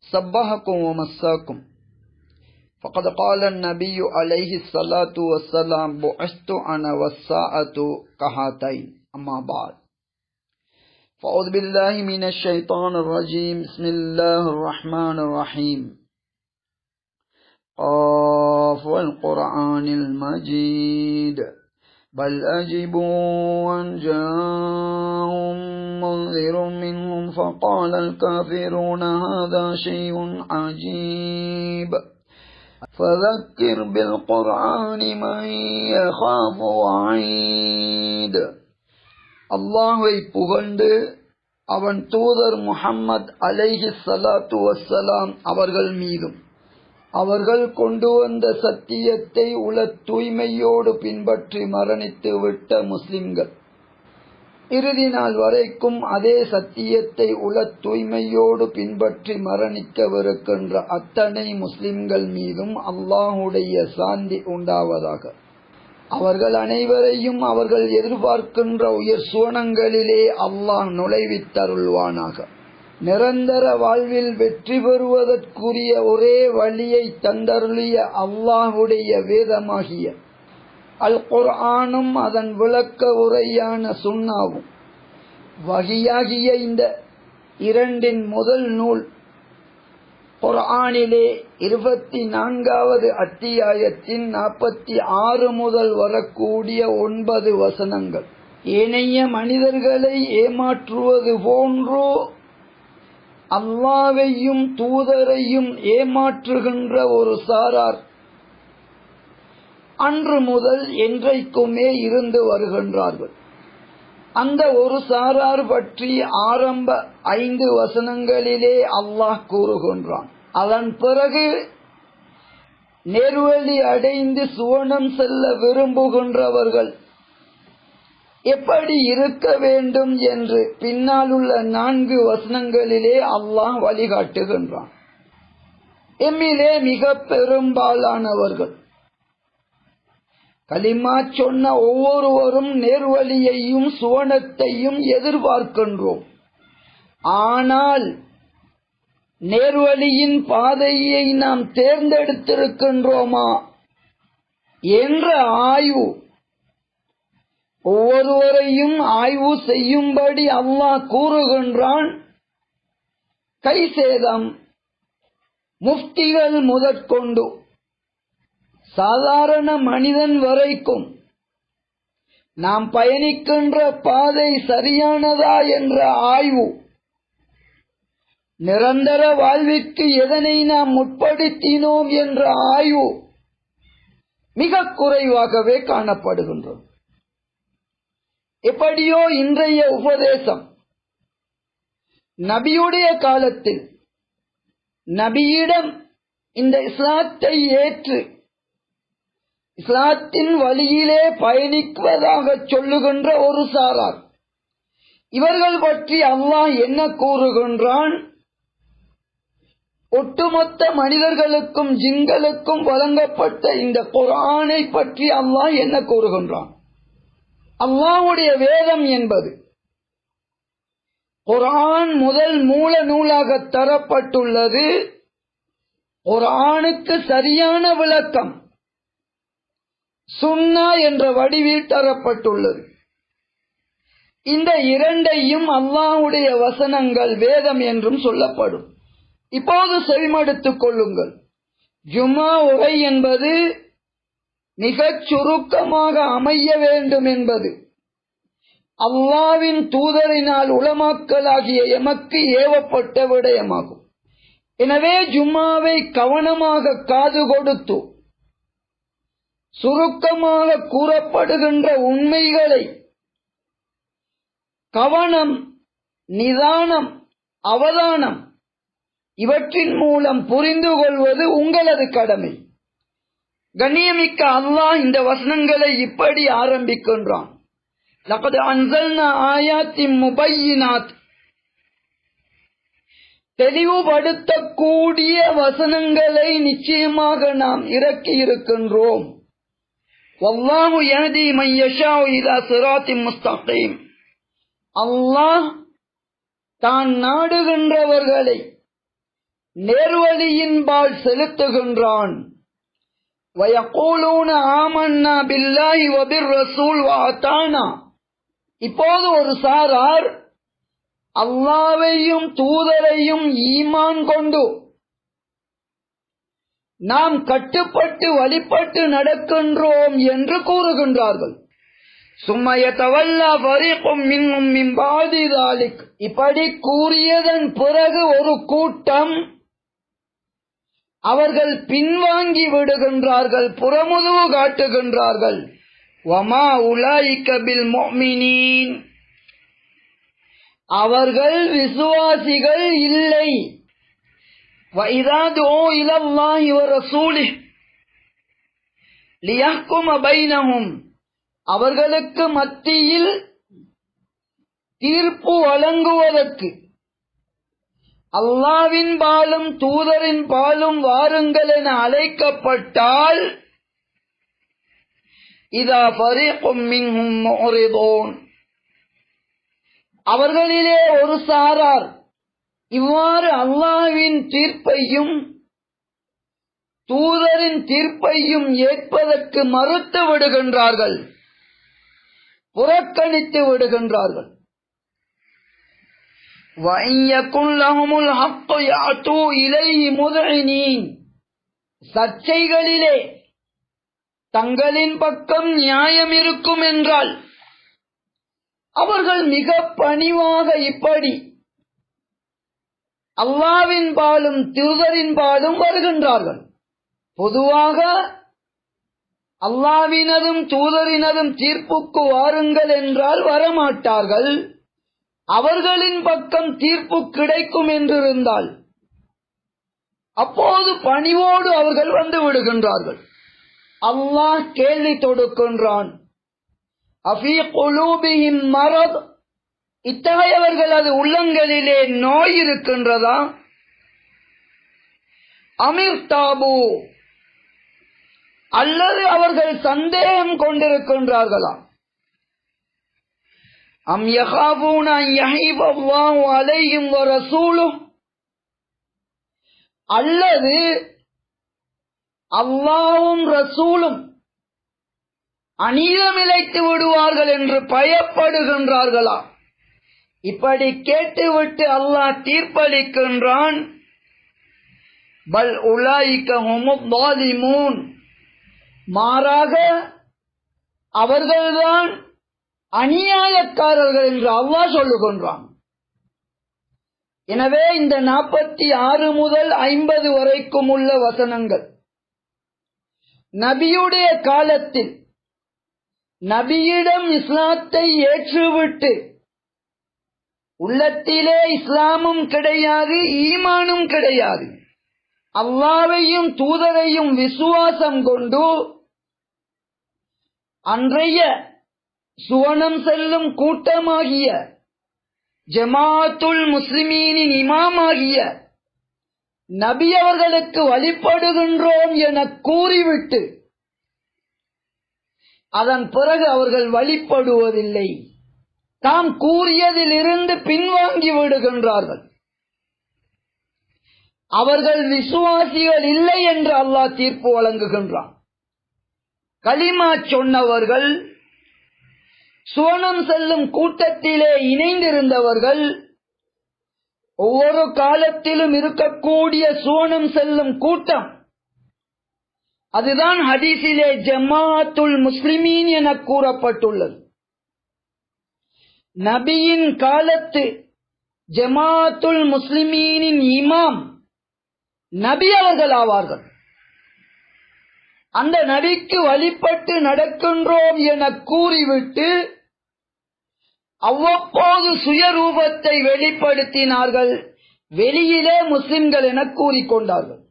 صبحكم ومساكم. فقد قال النبي عليه الصلاة والسلام بعثت أنا والساعة كهاتين. أما بعد. فأعوذ بالله من الشيطان الرجيم. بسم الله الرحمن الرحيم. قاف والقرآن المجيد. بل أجبوا أن جاءهم منذر منهم فقال الكافرون هذا شيء عجيب فذكر بالقرآن من يخاف وعيد அல்லாஹை புகழ்ந்து அவன் தூதர் முஹம்மத் அலைஹி சலாத்து வசலாம் அவர்கள் மீதும் அவர்கள் கொண்டு வந்த சத்தியத்தை உல தூய்மையோடு பின்பற்றி மரணித்து விட்ட முஸ்லிம்கள். இறுதி நாள் வரைக்கும் அதே சத்தியத்தை உல தூய்மையோடு பின்பற்றி மரணிக்கவிருக்கின்ற அத்தனை முஸ்லிம்கள் மீதும் அல்லாஹுடைய சாந்தி உண்டாவதாக. அவர்கள் அனைவரையும் அவர்கள் எதிர்பார்க்கின்ற உயர் சுவனங்களிலே அல்லாஹ் நுழைவித்தருள்வானாக. நிரந்தர வாழ்வில் வெற்றி பெறுவதற்குரிய ஒரே வழியை தந்தருளிய அல்லாஹுடைய வேதமாகிய அல் குர்ஆனும் அதன் விளக்க உரையான சுண்ணாவும். வகியாகிய இந்த இரண்டின் முதல் நூல் குர்ஆனிலே இருபத்தி நான்காவது அத்தியாயத்தின் நாற்பத்தி ஆறு முதல் வரக்கூடிய ஒன்பது வசனங்கள். ஏனைய மனிதர்களை ஏமாற்றுவது போன்றோ அல்லாவையும் தூதரையும் ஏமாற்றுகின்ற ஒரு சாரார் அன்று முதல் என்றைக்குமே இருந்து வருகின்றார்கள். அந்த ஒரு சாரார் பற்றி ஆரம்ப ஐந்து வசனங்களிலே அல்லாஹ் கூறுகின்றான். அதன் பிறகு நேர்வழி அடைந்து சுவனம் செல்ல விரும்புகின்றவர்கள் எப்படி இருக்க வேண்டும் என்று பின்னால் உள்ள நான்கு வசனங்களிலே அல்லாஹ் வழிகாட்டுகின்றான். எம்மிலே மிக பெரும்பாலானவர்கள். களிமா சொன்ன ஒவ்வொருவரும் நேர்வழியையும் சுவனத்தையும் எதிர்பார்க்கின்றோம். ஆனால் நேர்வழியின் பாதையை நாம் தேர்ந்தெடுத்திருக்கின்றோமா என்ற ஆய்வு ஒவ்வொருவரையும் ஆய்வு செய்யும்படி அல்லாஹ் கூறுகின்றான். கை சேதம் முஃப்திகள் முதற்கொண்டு சாதாரண மனிதன் வரைக்கும் நாம் பயணிக்கின்ற பாதை சரியானதா என்ற ஆய்வு நிரந்தர வாழ்விற்கு எதனை நாம் முற்படுத்தினோம் என்ற ஆய்வு மிக குறைவாகவே காணப்படுகின்றோம் எப்படியோ இன்றைய உபதேசம். நபியுடைய காலத்தில் நபியிடம் இந்த இஸ்லாத்தை ஏற்று இஸ்லாத்தின் வழியிலே பயணிக்குவதாக சொல்லுகின்ற ஒரு சாரார். இவர்கள் பற்றி அல்லாஹ் என்ன கூறுகின்றான்? ஒட்டுமொத்த மனிதர்களுக்கும் ஜிங்களுக்கும் வழங்கப்பட்ட இந்த குரானை பற்றி அல்லாஹ் என்ன கூறுகின்றான்? அல்லாவுடைய வேதம் என்பது குரான் முதல் மூல நூலாக தரப்பட்டுள்ளது. குரானுக்கு சரியான விளக்கம் சுன்னா என்ற வடிவில் தரப்பட்டுள்ளது. இந்த இரண்டையும் அல்லாவுடைய வசனங்கள் வேதம் என்றும் சொல்லப்படும். இப்போது செவிமடுத்துக் கொள்ளுங்கள். ஜுமா உரை என்பது மிகச் சுருக்கமாக அமைய வேண்டும் என்பது. அல்லாவின் தூதரினால் உளமாக்கலாகிய எமக்கு ஏவப்பட்ட விடயமாகும். எனவே ஜும்மாவை கவனமாக காது கொடுத்து சுருக்கமாக கூறப்படுகின்ற உண்மைகளை கவனம் நிதானம் அவதானம் இவற்றின் மூலம் புரிந்து கொள்வது உங்களது கடமை. கண்ணியமிக்க அல்லாஹ் இந்த வசனங்களை இப்படி ஆரம்பிக்கின்றான். தெளிவுபடுத்தக்கூடிய வசனங்களை நிச்சயமாக நாம் இறக்கி இருக்கின்றோம். வல்லாமு எனதி மையஷா இதா சிராத்தி முஸ்தகீம். அல்லாஹ் தான் நாடுகின்றவர்களை நேர்வழியின்பால் செலுத்துகின்றான். இப்போது ஒரு சாரார் அல்லாவையும் தூதரையும் ஈமான் கொண்டு நாம் கட்டுப்பட்டு வழிபட்டு நடக்கின்றோம் என்று கூறுகின்றார்கள். சும்மையத்தவல்லா பறிக்கும் மின்னும் மின்பாதிதாலிக் இப்படி கூறியதன் பிறகு ஒரு கூட்டம் அவர்கள் பின்வாங்கி விடுகின்றார்கள் புறமுதுவு காட்டுகின்றார்கள். வமா உலாய்கபில் மொமினீன் அவர்கள் விசுவாசிகள் இல்லை. வைதாது ஓ இலல்லாஹி ரசூலி லியஹ்கும் அவர்களுக்கு மத்தியில் தீர்ப்பு வழங்குவதற்கு. அல்லாவின் பாலும் தூதரின் பாலும் வாருங்கள் என அழைக்கப்பட்டால் இதா பரிக்கும் மின்ஹும் அவர்களிலே ஒரு சாரார். இவ்வாறு அல்லாவின் தீர்ப்பையும் தூதரின் தீர்ப்பையும் ஏற்பதற்கு மறுத்து விடுகின்றார்கள். புறக்கணித்து விடுகின்றார்கள். சர்ச்சைகளிலே தங்களின் பக்கம் நியாயம் இருக்கும் என்றால் அவர்கள் மிக பணிவாக இப்படி அல்லாவின் பாலும் திருதரின் பாலும் வருகின்றார்கள். பொதுவாக அல்லாவினதும் தூதரினதும் தீர்ப்புக்கு வாருங்கள் என்றால் வரமாட்டார்கள். அவர்களின் பக்கம் தீர்ப்பு கிடைக்கும் என்றிருந்தால் அப்போது பணிவோடு அவர்கள் வந்து விடுகின்றார்கள். அல்லாஹ் கேள்வி தொடுக்கின்றான். அஃபீ குலூபிஹிம் மரத் இத்தகையவர்களது உள்ளங்களிலே நோய் இருக்கின்றதா? அமீர் தாபு அல்லது அவர்கள் சந்தேகம் கொண்டிருக்கின்றார்களா? அம் யகாபூன யஹீப் அல்லாஹு அலைஹிம் அல்லது அல்லாவும் ரசூலும் அநீதமிழைத்து விடுவார்கள் என்று பயப்படுகின்றார்களா? இப்படி கேட்டுவிட்டு அல்லாஹ் தீர்ப்பளிக்கின்றான் பல் உலாய்க்க மாறாக அவர்கள்தான் அநியாயக்காரர்கள் என்று அவ்வா சொல்லுகின்றான் எனவே இந்த நாற்பத்தி ஆறு முதல் ஐம்பது வரைக்கும் உள்ள வசனங்கள் நபியுடைய காலத்தில் நபியிடம் இஸ்லாத்தை ஏற்றுவிட்டு உள்ளத்திலே இஸ்லாமும் கிடையாது ஈமானும் கிடையாது. அல்லாவையும் தூதரையும் விசுவாசம் கொண்டு அன்றைய சுவனம் செல்லும் கூட்டமாகிய ஜமாத்துல் முஸ்லிமீனின் இமாமாகிய நபி அவர்களுக்கு வழிபடுகின்றோம் என கூறிவிட்டு அதன் பிறகு அவர்கள் வழிபடுவதில்லை. தாம் கூறியதிலிருந்து பின்வாங்கி விடுகின்றார்கள். அவர்கள் விசுவாசிகள் இல்லை என்று அல்லாஹ் தீர்ப்பு வழங்குகின்றான். களிமா சொன்னவர்கள் சுவனம் செல்லும் கூட்டத்திலே இணைந்திருந்தவர்கள் ஒவ்வொரு காலத்திலும் இருக்கக்கூடிய சுவனம் செல்லும் கூட்டம். அதுதான் ஹதீஸிலே ஜமாத்துல் முஸ்லிமீன் என கூறப்பட்டுள்ளது. நபியின் காலத்து ஜமாத்துல் முஸ்லிமீனின் இமாம் நபி அவர்கள் ஆவார்கள். அந்த நபிக்கு வழிபட்டு நடக்கின்றோம் என கூறிவிட்டு அவ்வப்போது சுயரூபத்தை வெளிப்படுத்தினார்கள். வெளியிலே முஸ்லிம்கள் என கூறிக்கொண்டார்கள்.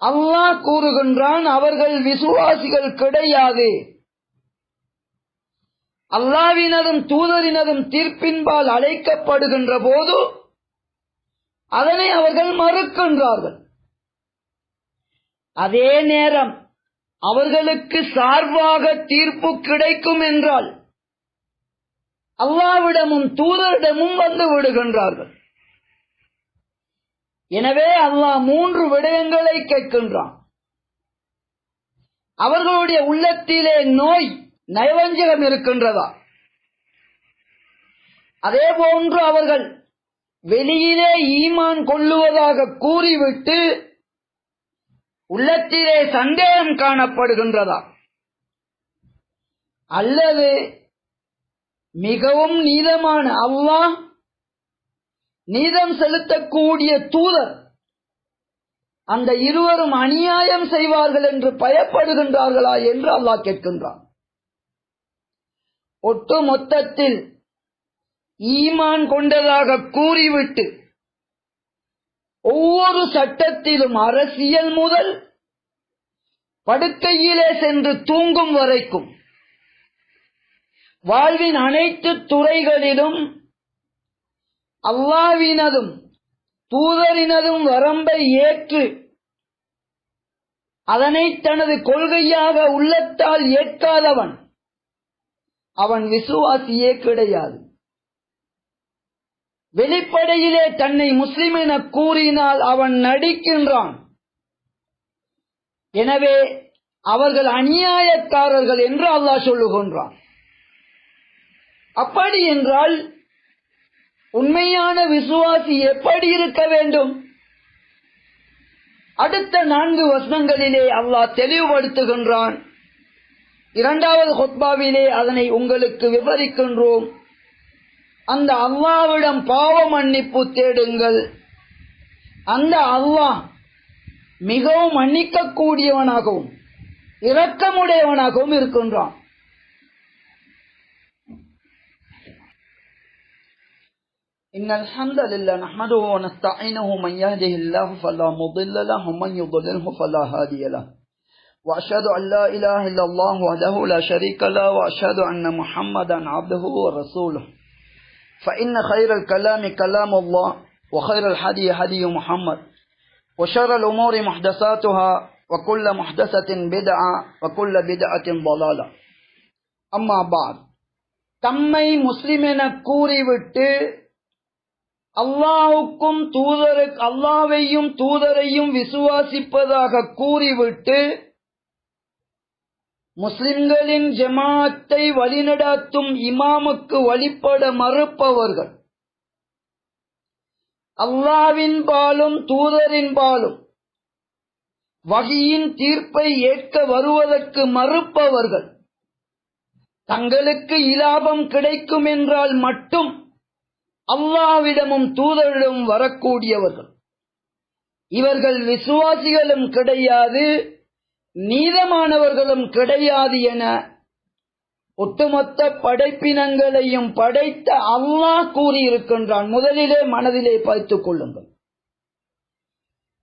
அல்லாஹ் கூறுகின்றான் அவர்கள் விசுவாசிகள் கிடையாது. அல்லாவினதும் தூதரினதும் தீர்ப்பின்பால் அழைக்கப்படுகின்ற போது அதனை அவர்கள் மறுக்கின்றார்கள். அதே நேரம் அவர்களுக்கு சார்பாக தீர்ப்பு கிடைக்கும் என்றால் அல்லாவிடமும் தூதரிடமும் வந்து விடுகின்றார்கள். எனவே அல்லாஹ் மூன்று விடயங்களை கேட்கின்றான். அவர்களுடைய உள்ளத்திலே நோய் நயவஞ்சகம் இருக்கின்றதா? அதே போன்று அவர்கள் வெளியிலே ஈமான் கொள்ளுவதாக கூறிவிட்டு உள்ளத்திலே சந்தேகம் காணப்படுகின்றதா? அல்லது மிகவும் நீதமான அல்லாஹ் நீதம் செலுத்தக்கூடிய தூதர். அந்த இருவரும் அநியாயம் செய்வார்கள் என்று பயப்படுகின்றார்களா என்று அல்லாஹ் கேட்கின்றான். ஒட்டு மொத்தத்தில் ஈமான் கொண்டதாக கூறிவிட்டு ஒவ்வொரு சட்டத்திலும் அரசியல் முதல் படுக்கையிலே சென்று தூங்கும் வரைக்கும் வாழ்வின் அனைத்து துறைகளிலும் அல்லாவினதும் தூதரினதும் வரம்பை ஏற்று அதனை தனது கொள்கையாக உள்ளத்தால் ஏற்காதவன் அவன் விசுவாசியே கிடையாது. வெளிப்படையிலே தன்னை முஸ்லிம் என கூறினால் அவன் நடிக்கின்றான். எனவே அவர்கள் அநியாயக்காரர்கள் என்று அல்லாஹ் சொல்லுகின்றான். அப்படி என்றால் உண்மையான விசுவாசி எப்படி இருக்க வேண்டும்? அடுத்த நான்கு வசனங்களிலே அல்லாஹ் தெளிவுபடுத்துகின்றான். இரண்டாவது ஹொத்பாவிலே அதனை உங்களுக்கு விவரிக்கின்றோம். அந்த அல்லாவிடம் பாவ மன்னிப்பு தேடுங்கள். அந்த அல்லாஹ் மிகவும் மன்னிக்கக்கூடியவனாகவும் இரக்கமுடையவனாகவும் இருக்கின்றான். إن الحمد لله نحمده ونستعينه من يهده الله فلا مضل له ومن يضلله فلا هادي له. وأشهد أن لا إله إلا الله وحده لا شريك له وأشهد أن محمدا عبده ورسوله. فإن خير الكلام كلام الله وخير الحدي حدي محمد. وشر الأمور محدثاتها وكل محدثة بدعة وكل بدعة ضلالة. أما بعد تمي مسلمين كوري கூறிவிட்டு அல்லாஹுக்கும் தூதரு அல்லாவையும் தூதரையும் விசுவாசிப்பதாக கூறிவிட்டு முஸ்லிம்களின் ஜமாத்தை வழிநடாத்தும் இமாமுக்கு வழிபட மறுப்பவர்கள். அல்லாவின் பாலும் தூதரின் பாலும் வகையின் தீர்ப்பை ஏற்க வருவதற்கு மறுப்பவர்கள். தங்களுக்கு இலாபம் கிடைக்கும் என்றால் மட்டும் அல்லாவிடமும் தூதரிடமும் வரக்கூடியவர்கள். இவர்கள் விசுவாசிகளும் கிடையாது நீதமானவர்களும் கிடையாது என ஒட்டுமொத்த படைப்பினங்களையும் படைத்த அல்லாஹ் கூறியிருக்கின்றான். முதலிலே மனதிலே பதித்துக் கொள்ளுங்கள்.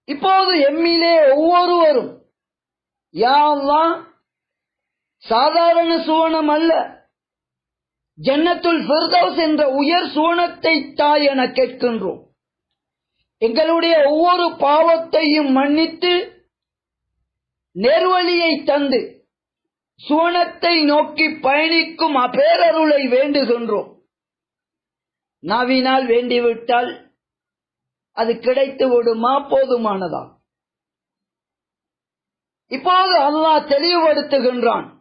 இப்போது எம்மிலே ஒவ்வொருவரும் யா அல்லாஹ் சாதாரண சுவனம் அல்ல ஜன்னத்துல் ஃபிர்தௌஸ் என்ற உயர் சுவனத்தை தாய் என கேட்கின்றோம். எங்களுடைய ஒவ்வொரு பாவத்தையும் மன்னித்து நேர்வழியை தந்து சுவனத்தை நோக்கி பயணிக்கும் அப்பேரருளை வேண்டுகின்றோம். நாவினால் வேண்டிவிட்டால் அது கிடைத்து விடுமா போதுமானதா? இப்போது அல்லாஹ் தெளிவுபடுத்துகின்றான்.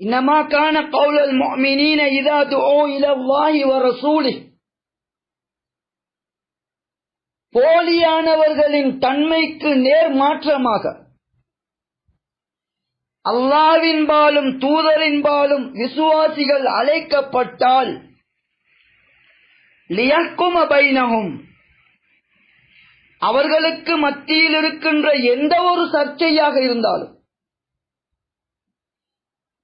إنما كان قول المؤمنين إذا دعوا إلى الله ورسوله போலியானவர்களின் தன்மைக்கு நேர் மாற்றமாக அல்லாவின்பாலும் தூதரின்பாலும் விசுவாசிகள் அழைக்கப்பட்டால் லியக்கும பைனகும் அவர்களுக்கு மத்தியில் இருக்கின்ற எந்த ஒரு சர்ச்சையாக இருந்தாலும்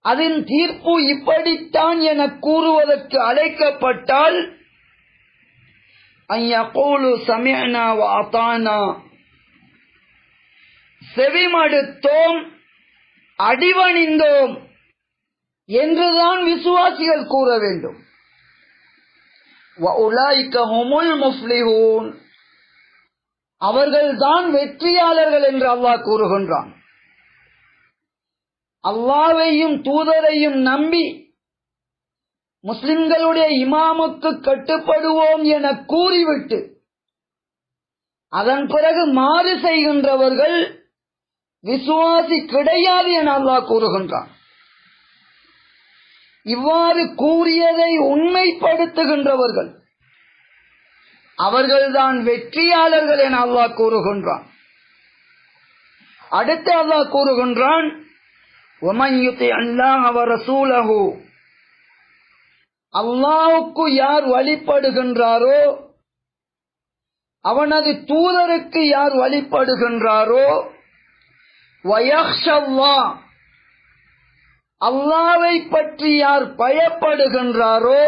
அதன் தீர்ப்பு இப்படித்தான் என கூறுவதற்கு அழைக்கப்பட்டால் ஐயப்போலு சமயனா வாத்தானா செவிமடுத்தோம் அடிவணிந்தோம் என்றுதான் விசுவாசிகள் கூற வேண்டும். அவர்கள்தான் வெற்றியாளர்கள் என்று அவ்வா கூறுகின்றான். அல்லாவையும் தூதரையும் நம்பி முஸ்லிம்களுடைய இமாமுக்கு கட்டுப்படுவோம் என கூறிவிட்டு அதன் பிறகு மாறு செய்கின்றவர்கள் விசுவாசி கிடையாது என அல்லாஹ் கூறுகின்றான். இவ்வாறு கூறியதை உண்மைப்படுத்துகின்றவர்கள் அவர்கள்தான் வெற்றியாளர்கள் என அல்லாஹ் கூறுகின்றான். அடுத்து அல்லாஹ் கூறுகின்றான் அல்லாவுக்கு யார் வழிபடுகின்றாரோ அவனது தூதருக்கு யார் வழிபடுகின்றாரோ வயக்ஷல்லா அல்லாவை பற்றி யார் பயப்படுகின்றாரோ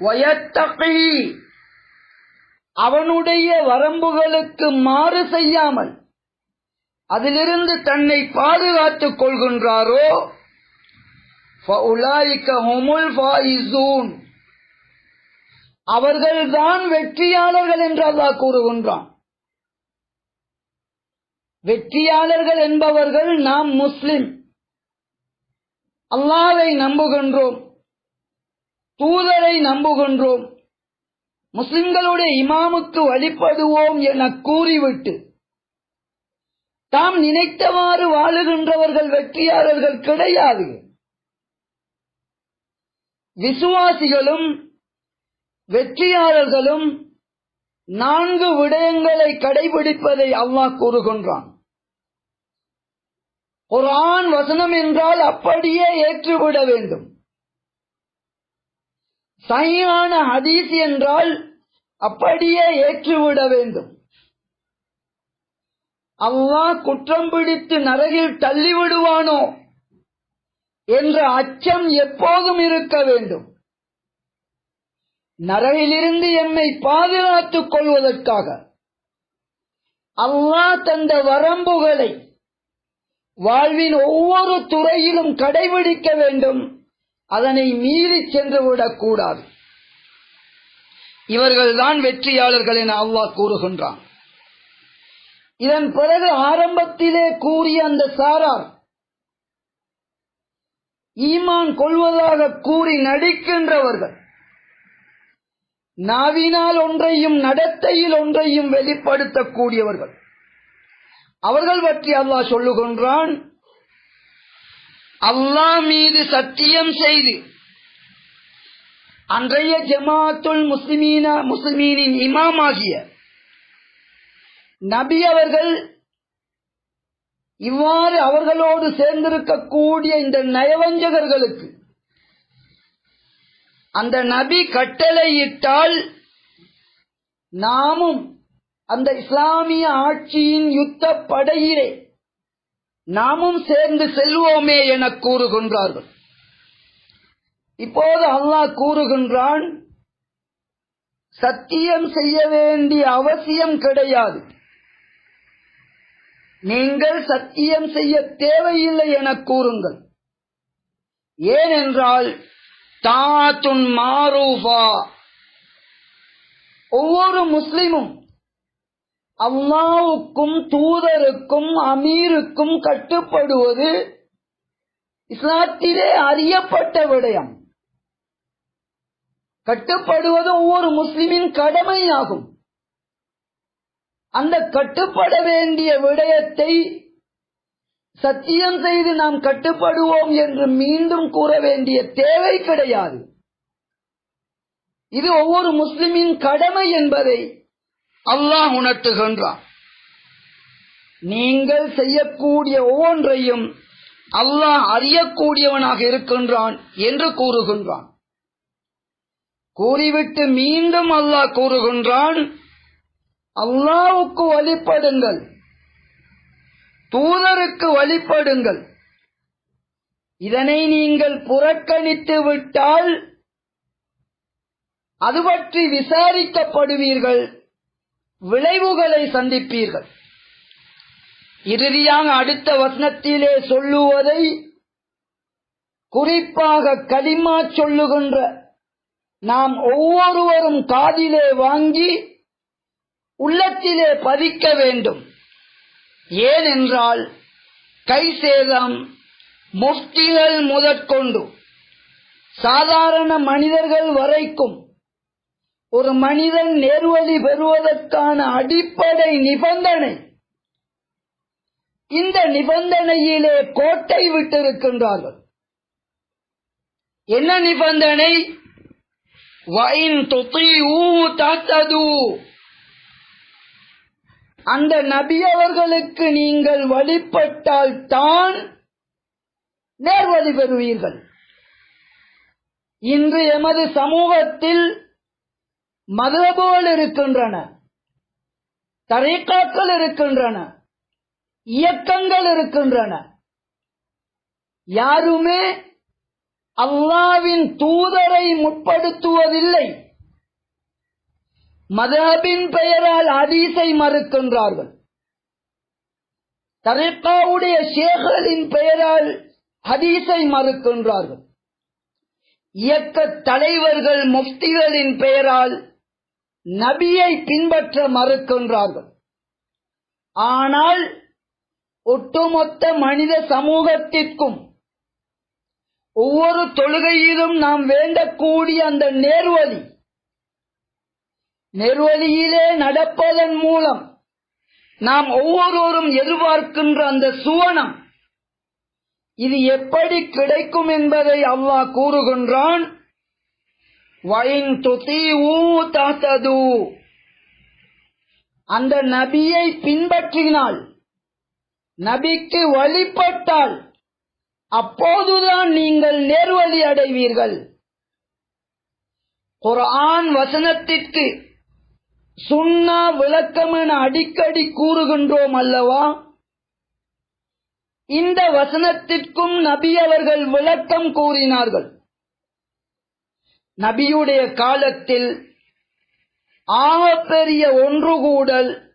வயத்தகி அவனுடைய வரம்புகளுக்கு மாறு செய்யாமல் அதிலிருந்து தன்னை பாதுகாத்துக் கொள்கின்றாரோ? அவர்கள்தான் வெற்றியாளர்கள் என்று கூறுகின்றான். வெற்றியாளர்கள் என்பவர்கள் நாம் முஸ்லிம். அல்லாவை நம்புகின்றோம். தூதரை நம்புகின்றோம். முஸ்லிம்களுடைய இமாமுக்கு வழிபடுவோம் என கூறிவிட்டு தாம் நினைத்தவாறு வாழுகின்றவர்கள் வெற்றியாளர்கள் கிடையாது. விசுவாசிகளும் வெற்றியாளர்களும் நான்கு விடயங்களை கடைபிடிப்பதை அல்லாஹ் கூறுகின்றான். குரான் வசனம் என்றால் அப்படியே ஏற்றுவிட வேண்டும். சரியான ஹதீஸ் என்றால் அப்படியே ஏற்றுவிட வேண்டும். அல்லாஹ் குற்றம் பிடித்து நரகில் தள்ளிவிடுவானோ என்ற அச்சம் எப்போதும் இருக்க வேண்டும். நரகிலிருந்து எம்மை பாதுகாத்துக் கொள்வதற்காக அல்லாஹ் தந்த வரம்புகளை வாழ்வின் ஒவ்வொரு துறையிலும் கடைபிடிக்க வேண்டும். அதனை மீறி சென்று விடக்கூடாது இவர்கள்தான் வெற்றியாளர்கள் என அல்லாஹ் கூறுகின்றான். இதன் பிறகு ஆரம்பத்திலே கூறிய அந்த சாரார் ஈமான் கொள்வதாக கூறி நடிக்கின்றவர்கள் நாவினால் ஒன்றையும் நடத்தையில் ஒன்றையும் வெளிப்படுத்தக்கூடியவர்கள். அவர்கள் பற்றி அல்லாஹ் சொல்லுகின்றான் அல்லாஹ் மீது சத்தியம் செய்து அன்றைய ஜமாத்துல் முஸ்லிமீனா முஸ்லிமீனின் இமாமாகிய நபி அவர்கள் இவ்வாறு அவர்களோடு சேர்ந்திருக்கக்கூடிய இந்த நயவஞ்சகர்களுக்கு அந்த நபி கட்டளையிட்டால் நாமும் அந்த இஸ்லாமிய ஆட்சியின் யுத்த படையிலே நாமும் சேர்ந்து செல்வோமே என கூறுகின்றார்கள். இப்போது அல்லாஹ் கூறுகின்றான் சத்தியம் செய்ய வேண்டிய அவசியம் கிடையாது. நீங்கள் சத்தியம் செய்ய தேவையில்லை என கூறுங்கள். ஏனென்றால் தாத்துன் மாரூபா ஒவ்வொரு முஸ்லிமும் அல்லாவுக்கும் தூதருக்கும் அமீருக்கும் கட்டுப்படுவது இஸ்லாத்திலே அறியப்பட்ட விடயம். கட்டுப்படுவது ஒவ்வொரு முஸ்லிமின் கடமையாகும். அந்த கட்டுப்பட வேண்டிய விடயத்தை சத்தியம் செய்து நாம் கட்டுப்படுவோம் என்று மீண்டும் கூற வேண்டிய தேவை கிடையாது. இது ஒவ்வொரு முஸ்லிமின் கடமை என்பதை அல்லாஹ் உணர்த்துகின்றான். நீங்கள் செய்யக்கூடிய ஒவ்வொன்றையும் அல்லாஹ் அறியக்கூடியவனாக இருக்கின்றான் என்று கூறுகின்றான். கூறிவிட்டு மீண்டும் அல்லாஹ் கூறுகின்றான் அல்லாவுக்கு வழிபடுங்கள். தூதருக்கு வழிபடுங்கள். இதனை நீங்கள் புறக்கணித்து விட்டால் அது பற்றி விசாரிக்கப்படுவீர்கள். விளைவுகளை சந்திப்பீர்கள். இறுதியாக அடுத்த வசனத்திலே சொல்லுவதை குறிப்பாக களிமா சொல்லுகின்ற நாம் ஒவ்வொருவரும் காதிலே வாங்கி உள்ளத்திலே பதிக்க வேண்டும். ஏனென்றால் கை சேதம் முஃப்திகள் முதற்கொண்டு சாதாரண மனிதர்கள் வரைக்கும் ஒரு மனிதன் நேர்வழி பெறுவதற்கான அடிப்படை நிபந்தனை இந்த நிபந்தனையிலே கோட்டை விட்டிருக்கின்றார்கள். என்ன நிபந்தனை? வைன் தொத்தி ஊ தாத்தது அந்த நபி அவர்களுக்கு நீங்கள் வழிபட்டால் தான் நேர்வழி பெறுவீர்கள். இன்று எமது சமூகத்தில் மதபுகள் இருக்கின்றன தரைக்காக்கள் இருக்கின்றன இயக்கங்கள் இருக்கின்றன. யாருமே அல்லாவின் தூதரை முற்படுத்துவதில்லை. மதபின் பெயரால் ஹதீஸை மறுக்கின்றார்கள். தரிக்காவுடைய ஷேகளின் பெயரால் ஹதீஸை மறுக்கின்றார்கள். இயக்க தலைவர்கள் முஃப்திகளின் பெயரால் நபியை பின்பற்ற மறுக்கின்றார்கள். ஆனால் ஒட்டுமொத்த மனித சமூகத்திற்கும் ஒவ்வொரு தொழுகையிலும் நாம் வேண்டக்கூடிய அந்த நேர்வழி நெருவழியிலே நடப்பதன் மூலம் நாம் ஒவ்வொருவரும் எதிர்பார்க்கின்ற அந்த சுவனம் இது எப்படி கிடைக்கும் என்பதை அல்லாஹ் கூறுகின்றான். அந்த நபியை பின்பற்றினால் நபிக்கு வழிபட்டால் அப்போதுதான் நீங்கள் நேர்வழி அடைவீர்கள். குரான் வசனத்திற்கு சுண்ணா விளக்கம் என அடிக்கடி கூறுகின்றோம் அல்லவா? இந்த வசனத்திற்கும் நபி அவர்கள் விளக்கம் கூறினார்கள். நபியுடைய காலத்தில் ஆகப்பெரிய ஒன்று கூடல்.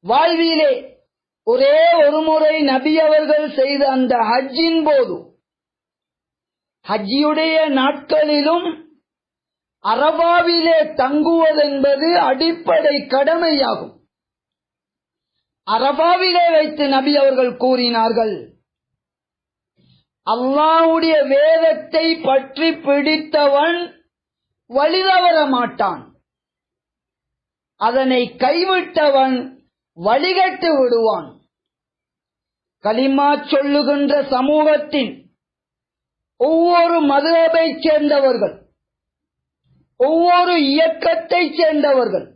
வாழ்விலே ஒரே ஒரு முறை நபி அவர்கள் செய்த அந்த ஹஜ்ஜின் போது ஹஜ்ஜியுடைய நாட்களிலும் அரபாவிலே தங்குவதென்பது அடிப்படை கடமையாகும். அரபாவிலே வைத்து நபி அவர்கள் கூறினார்கள் அல்லாவுடைய வேதத்தை பற்றி பிடித்தவன் வழிதவர மாட்டான். அதனை கைவிட்டவன் வழிகட்டு விடுவான். களிமா சொல்லுகின்ற சமூகத்தின் ஒவ்வொரு மதுரபைச் சேர்ந்தவர்கள் ஒவ்வொரு இயக்கத்தைச் சேர்ந்தவர்கள்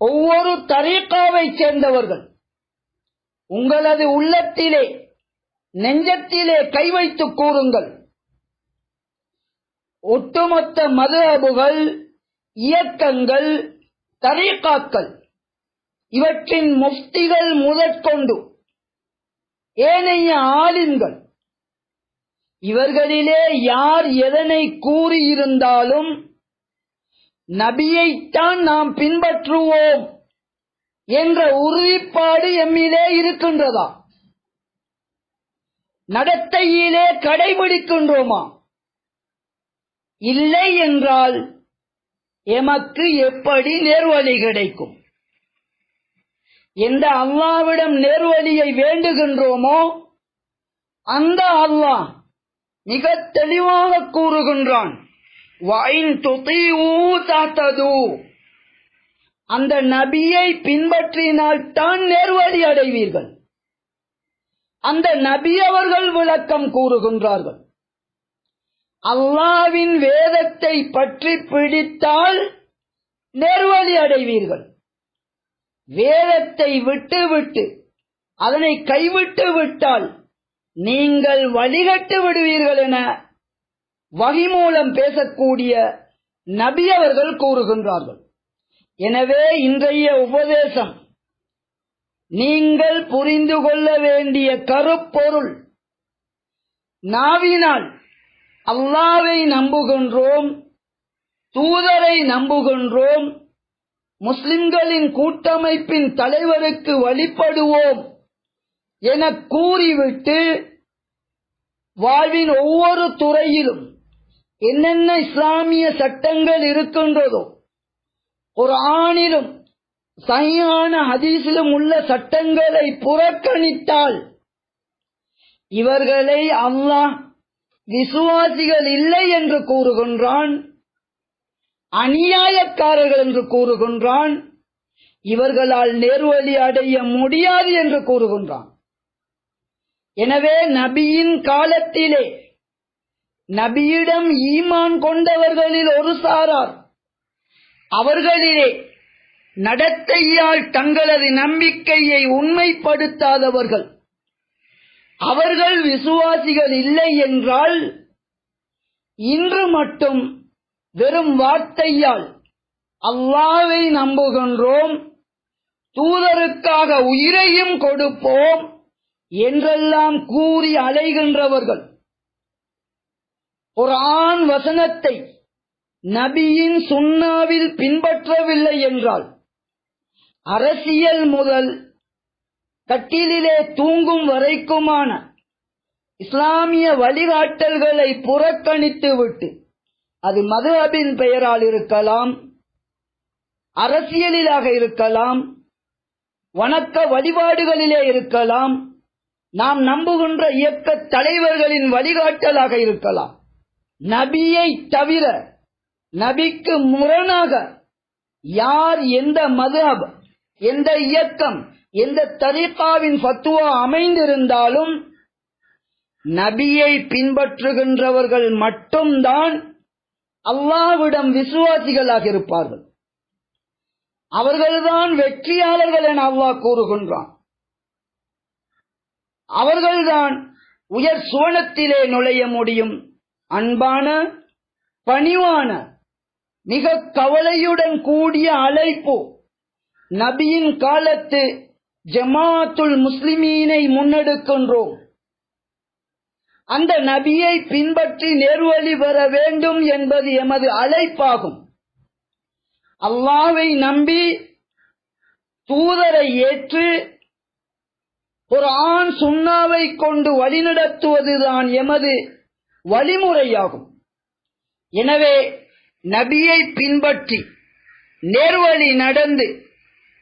ஒவ்வொரு தரீக்காவைச் சேர்ந்தவர்கள் உங்களது உள்ளத்திலே நெஞ்சத்திலே கை வைத்து கூறுங்கள். ஒட்டுமொத்த மதுரபுகள் இயக்கங்கள் தரீக்காக்கள் இவற்றின் முஃப்திகள் முதற்கொண்டு ஏனைய ஆலிம்கள் இவர்களிலே யார் எதனை கூறியிருந்தாலும் நபியைத்தான் நாம் பின்பற்றுவோம் என்ற உறுதிப்பாடு எம்மிலே இருக்கின்றதா? நடத்தையிலே கடைபிடிக்கின்றோமா? இல்லை என்றால் எமக்கு எப்படி நேர்வழி கிடைக்கும்? எந்த அல்லாவிடம் நேர்வழியை வேண்டுகின்றோமோ அந்த அல்லாஹ் மிக தெளிவாக கூறுகின்றான். அந்த நபியை பின்பற்றினால் தான் நேர்வழி அடைவீர்கள். அந்த நபி அவர்கள் விளக்கம் கூறுகின்றார்கள். அல்லாவின் வேதத்தை பற்றி பிடித்தால் நேர்வழி அடைவீர்கள். வேதத்தை விட்டு விட்டு அதனை கைவிட்டு விட்டால் நீங்கள் வழிகட்டு விடுவீர்கள் என வகி மூலம் பேசக்கூடிய நபி அவர்கள் கூறுகின்றார்கள். எனவே இன்றைய உபதேசம் நீங்கள் புரிந்து கொள்ள வேண்டிய கருப்பொருள் நாவினால் அல்லாவை நம்புகின்றோம் தூதரை நம்புகின்றோம் முஸ்லிம்களின் கூட்டமைப்பின் தலைவருக்கு வழிபடுவோம் என கூறிவிட்டு வாழ்வின் ஒவ்வொரு துறையிலும் என்னென்ன இஸ்லாமிய சட்டங்கள் இருக்கின்றதோ ஒரு ஆணிலும் சையான ஹதீஸிலும் உள்ள சட்டங்களை புறக்கணித்தால் இவர்களை அல்லாஹ் விசுவாசிகள் இல்லை என்று கூறுகின்றான் அநியாயக்காரர்கள் என்று கூறுகின்றான் இவர்களால் நேர்வழி அடைய முடியாது என்று கூறுகின்றான். எனவே நபியின் காலத்திலே நபியிடம் ஈமான் கொண்டவர்களில் ஒரு சாரார். அவர்களிலே நடத்தையால் தங்களது நம்பிக்கையை உண்மைப்படுத்தாதவர்கள். அவர்கள் விசுவாசிகள் இல்லை என்றால் இன்று மட்டும் வெறும் வார்த்தையால் அல்லாவை நம்புகின்றோம் தூதருக்காக உயிரையும் கொடுப்போம் என்றெல்லாம் கூறி அலைகின்றவர்கள். ஒரு ஆண் வசனத்தை நபியின் சுண்ணாவில் பின்பற்றவில்லை என்றால் அரசியல் முதல் கட்டிலிலே தூங்கும் வரைக்குமான இஸ்லாமிய வழிகாட்டல்களை புறக்கணித்து விட்டு அது மதுஹபின் பெயரால் இருக்கலாம் அரசியலிலாக இருக்கலாம் வணக்க வழிபாடுகளிலே இருக்கலாம் நாம் நம்புகின்ற இயக்க தலைவர்களின் வழிகாட்டலாக இருக்கலாம். நபியை தவிர நபிக்கு முரணாக யார் எந்த மதுஹப் எந்த இயக்கம் எந்த தரிகாவின் பத்துவா அமைந்திருந்தாலும் நபியை பின்பற்றுகின்றவர்கள் மட்டும்தான் அல்லாவிடம் விசுவாசிகளாக இருப்பார்கள். அவர்கள்தான் வெற்றியாளர்கள் என அல்லாஹ் கூறுகின்றான். அவர்கள்தான் உயர் சுவனத்திலே நுழைய முடியும். அன்பான பணிவான மிக கவலையுடன் கூடிய அழைப்பு. நபியின் காலத்து ஜமாத்துல் முஸ்லிமீனை முன்னெடுக்கின்றோம். அந்த நபியை பின்பற்றி நேர்வழி பெற வேண்டும் என்பது எமது அழைப்பாகும். அல்லாவை நம்பி தூதரை ஏற்று ஒரு ஆண் சுண்ணாவை கொண்டு வழிநடத்துவதுதான் எமது வழிமுறையாகும். எனவே நபியை பின்பற்றி நேர்வழி நடந்து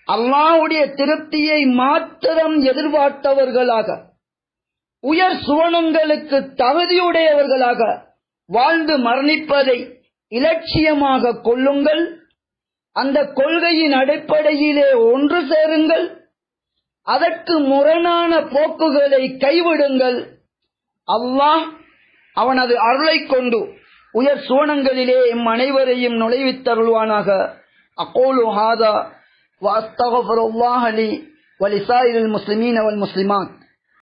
அல்லாவுடைய திருப்தியை மாத்திரம் எதிர்பார்த்தவர்களாக உயர் சுவனங்களுக்கு தகுதியுடையவர்களாக வாழ்ந்து மரணிப்பதை இலட்சியமாக கொள்ளுங்கள். அந்த கொள்கையின் அடிப்படையிலே ஒன்று சேருங்கள். அதற்கு முரணான போக்குகளை கைவிடுங்கள். அல்லாஹ் அவனது அருளை கொண்டு உயர் சோனங்களிலே எம் அனைவரையும் நுழைவித்தருள்வானாக. அக்கோலு ஹாதா வாஸ்தகஃபருல்லாஹலி வலிசாயில் முஸ்லிமீன் அவல் முஸ்லிமான்.